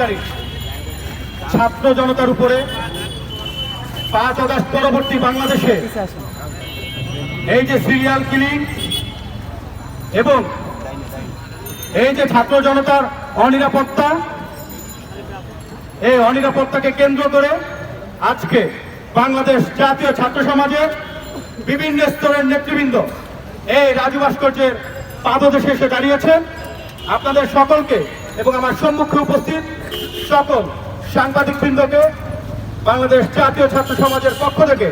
আন্দোলনকারী ছাত্র জনতার উপরে পাঁচ আগস্ট পরবর্তী বাংলাদেশে এই যে সিরিয়াল কিলিং এবং এই যে ছাত্র জনতার অনিরাপত্তা, এই অনিরাপত্তাকে কেন্দ্র করে আজকে বাংলাদেশ জাতীয় ছাত্র সমাজের বিভিন্ন স্তরের নেতৃবৃন্দ এই রাজু ভাস্কর্যের পাদদেশে এসে দাঁড়িয়েছেন। আপনাদের সকলকে এবং আমার সম্মুখে উপস্থিত সকল সাংবাদিক বৃন্দকে বাংলাদেশ জাতীয় ছাত্র সমাজের পক্ষ থেকে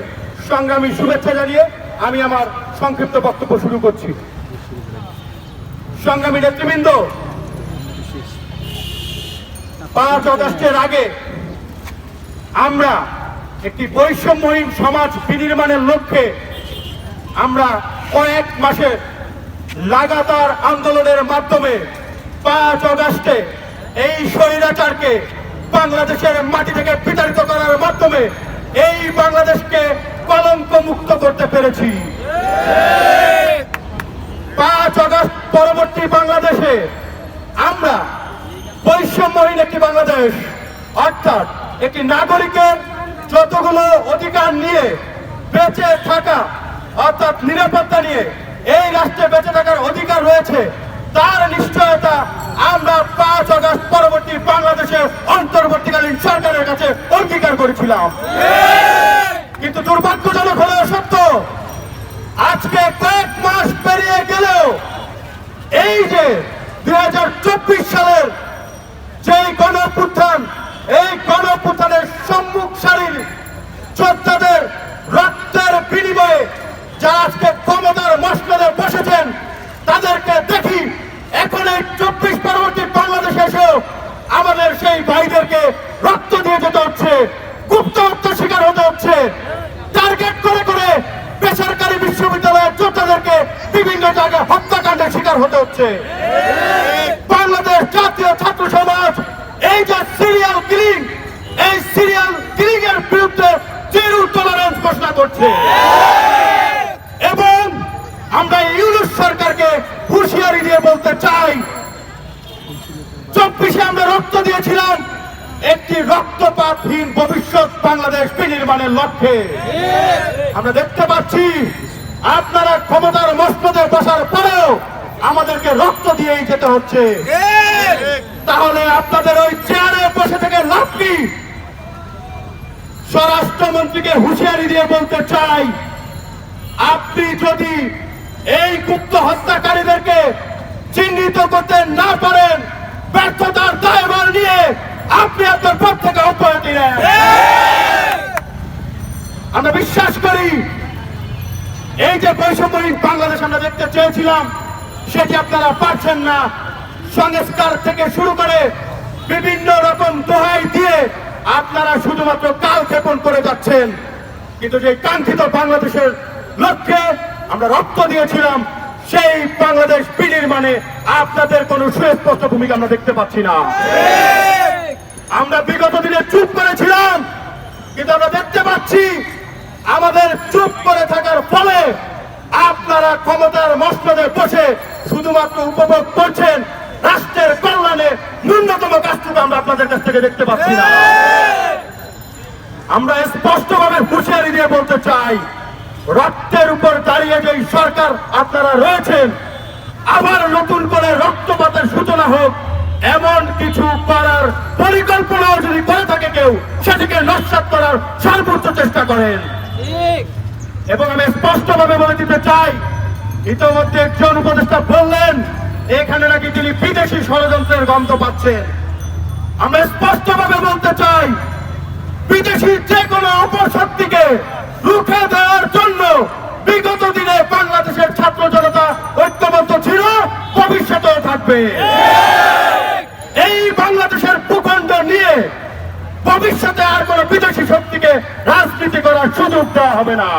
সংগ্রামী শুভেচ্ছা জানিয়ে আমি আমার সংক্ষিপ্ত বক্তব্য শুরু করছি। সংগ্রামী নেতৃবৃন্দ, পাঁচ আগস্টের আগে আমরা একটি বৈষম্যহীন সমাজ বিনির্মাণের লক্ষ্যে আমরা কয়েক মাসের লাগাতার আন্দোলনের মাধ্যমে পাঁচ আগস্টে এই স্বৈরাচারকে বাংলাদেশের মাটি থেকে বিতাড়িত করার মাধ্যমে এই বাংলাদেশকে কলঙ্ক মুক্ত করতে পেরেছি। পাঁচ আগস্ট পরবর্তী বাংলাদেশে আমরা বৈষম্যহীন একটি বাংলাদেশ, অর্থাৎ একটি নাগরিকের যতগুলো অধিকার নিয়ে বেঁচে থাকা, অর্থাৎ নিরাপত্তা নিয়ে এই রাষ্ট্রে বেঁচে থাকার অধিকার রয়েছে, তার নিশ্চয়তা আমরা পাঁচ আগস্ট পরবর্তী বাংলাদেশের অন্তর্বর্তীকালীন সরকারের কাছে অঙ্গীকার করেছিলাম। কিন্তু দুর্ভাগ্যজনক হলেও সত্য, আজকে কয়েক মাস পেরিয়ে গেলেও এই যে দুই হাজার চব্বিশ সালের যে গণপুত্থান এই গণপুত্থানের সম্মুখ সারির যোদ্ধাদের রক্তের বিনিময়ে যারা আজকে ক্ষমতার মসনদে বসেছেন তাদেরকে দেখি এখন এই চব্বিশ পরবর্তী বাংলাদেশে এসেও আমাদের সেই ভাইদেরকে রক্ত দিয়ে যেতে হচ্ছে গুপ্ত হত্যা শিকার হতে হচ্ছে টার্গেট করে করে বেসরকারি বিশ্ববিদ্যালয়ের যোদ্ধাদেরকে বিভিন্ন জায়গায় হত্যাকাণ্ডের শিকার হতে হচ্ছে বাংলাদেশ জাতীয় ছাত্র সমাজ এই যে সিরিয়াল কিলিং এই সিরিয়াল কিলিং এর বিরুদ্ধে জিরো টলারেন্স ঘোষণা করছে এবং আমরা ইউনুস সরকারকে হুঁশিয়ারি দিয়ে বলতে চাই। চব্বিশে আমরা রক্ত দিয়েছিলাম, একটি রক্তপাতহীন ভবিষ্যৎ বাংলাদেশ বিনির্মাণের লক্ষ্যে। আমরা দেখতে পাচ্ছি, আপনারা ক্ষমতার মস্তদে বসার পরেও আমাদেরকে রক্ত দিয়েই যেতে হচ্ছে। তাহলে আপনাদের ওই চেয়ারে বসে থেকে লাভ কি? স্বরাষ্ট্রমন্ত্রীকে হুঁশিয়ারি দিয়ে বলতে চাই, আপনি যদি গুপ্ত হত্যাকারীদেরকে চিহ্নিত করতে না পারেন, ব্যর্থতার দায়ভার নিয়ে আপনি আপনার পথ থেকে অব্যাহতি নেন। আমরা বিশ্বাস করি, এই যে বৈষম্যহীন বাংলাদেশ আমরা দেখতে চেয়েছিলাম, সেটি আপনারা পারছেন না। সংস্কার থেকে শুরু করে বিভিন্ন রকম দোহাই দিয়ে আপনারা শুধুমাত্র কাল ক্ষেপণ করে যাচ্ছেন। কিন্তু যে কাঙ্ক্ষিত বাংলাদেশের লক্ষ্যে আমরা রক্ত দিয়েছিলাম সেই বাংলাদেশ বিনির্মাণে আপনাদের কোনো সুস্পষ্ট ভূমিকা আমরা দেখতে পাচ্ছি না। আমরা বিগত দিনে চুপ করেছিলাম, কিন্তু আমরা দেখতে পাচ্ছি আমাদের চুপ করে থাকার ফলে আপনারা ক্ষমতার মসনদে বসে শুধুমাত্র উপভোগ করছেন রাষ্ট্রের কল্যাণে ন্যূনতম কাজটুকু আমরা আপনাদের কাছ থেকে দেখতে পাচ্ছি না। আমরা স্পষ্টভাবে হুঁশিয়ারি দিয়ে বলতে চাই রক্তের উপর দাঁড়িয়ে যে সরকার আপনারা রয়েছেন আবার নতুন করে রক্তপাতের সূচনা হোক এমন কিছু করার পরিকল্পনাও যদি করে থাকে কেউ সেটিকে নস্বাত করার সর্বোচ্চ চেষ্টা করেন। এবং আমি স্পষ্টভাবে বলে দিতে চাই ইতিমধ্যে একজন উপদেষ্টা বললেন এখানে নাকি তিনি বিদেশি ষড়যন্ত্রের গন্ধ পাচ্ছেন। আমরা স্পষ্টভাবে বলতে চাই বিদেশি যে কোনো অপশক্তিকে রুখে দেওয়ার থাকবে। এই বাংলাদেশের ভূখণ্ড নিয়ে ভবিষ্যতে আর কোন বিদেশি শক্তিকে রাজনীতি করার সুযোগ দেওয়া হবে না।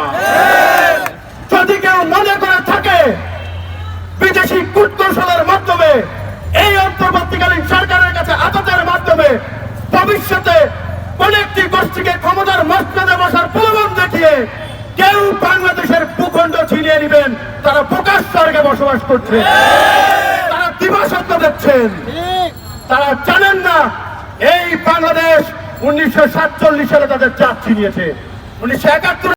যদি কেউ মনে করে থাকে, বিদেশি কূটকৌশলের মাধ্যমে এই অন্তর্বর্তীকালীন সরকারের কাছে আততের মাধ্যমে ভবিষ্যতে কোন একটি গোষ্ঠীকে ক্ষমতার মস্তদে বসার প্রলোভন দেখিয়ে কেউ বাংলাদেশের ভূখণ্ড ছিনিয়ে নেবেন, তারা প্রকাশ স্বর্গে বসবাস করছে। দিবাসত্ব দেখছেন তারা জানেন না এই বাংলাদেশ উনিশশো সাতচল্লিশ সালে তাদের চাপ ছিনিয়েছে। উনিশশো একাত্তর